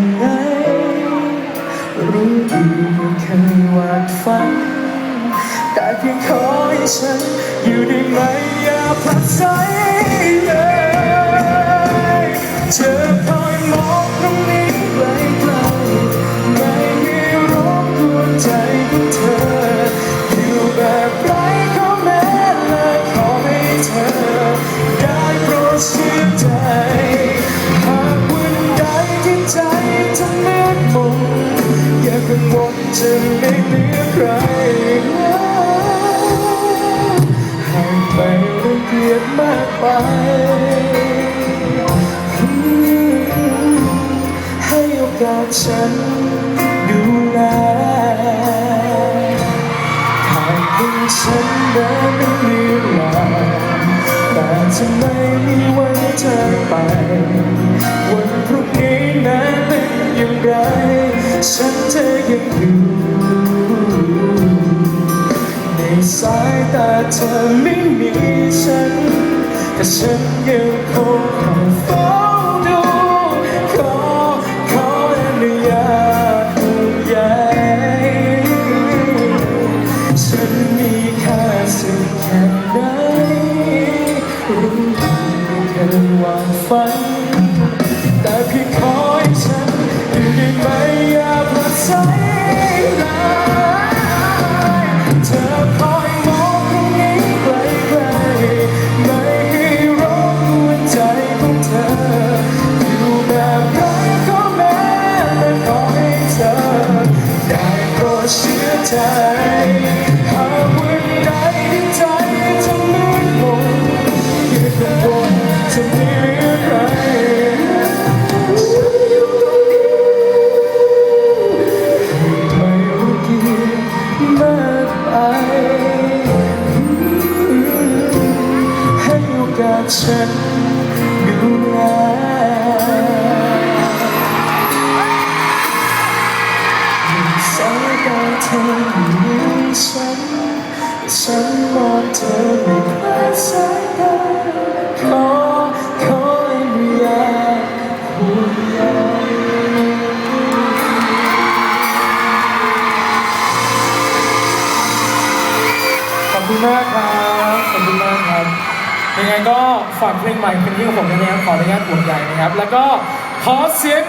นไหรู้ดีไม่เคยวาดฝัน แต่เพียงขอให้ฉัน อยู่ได้ไหมอย่าพลัดสายเลยเธอ อย่างวลจะไม่เหลือใครให้ไม่รังเกียจมากไป ให้โอกาสฉันดูแลหากเป็นฉันเดินไม่เรียนลาแต่จะไม่มีวันจากไปวัน นจะยังอยู่ในสายตาเธอไม่มีฉันแต่ฉันยังคงเฝ้าดูขอขออนุญาตห่วงใยฉันมีค่าสิ่งแค่ไหนรู้ไม่เคยวางฝันแต่เพียงขอให้ฉันอยู่ได้ไหม อย่ ฉันดูแลสายตาเธออยู่ในฉัน ฉันมองเธอไม่คลาดสายตาขอขออนุญาตห่วงใยขอบคุณมากครับ ขอบคุณมากครับ ยังไงก็ฝากเพลงใหม่เพลงนี้ของผมด้วยนะครับขออนุญาตห่วงใหญ่นะครับ แล้วก็ขอเสียง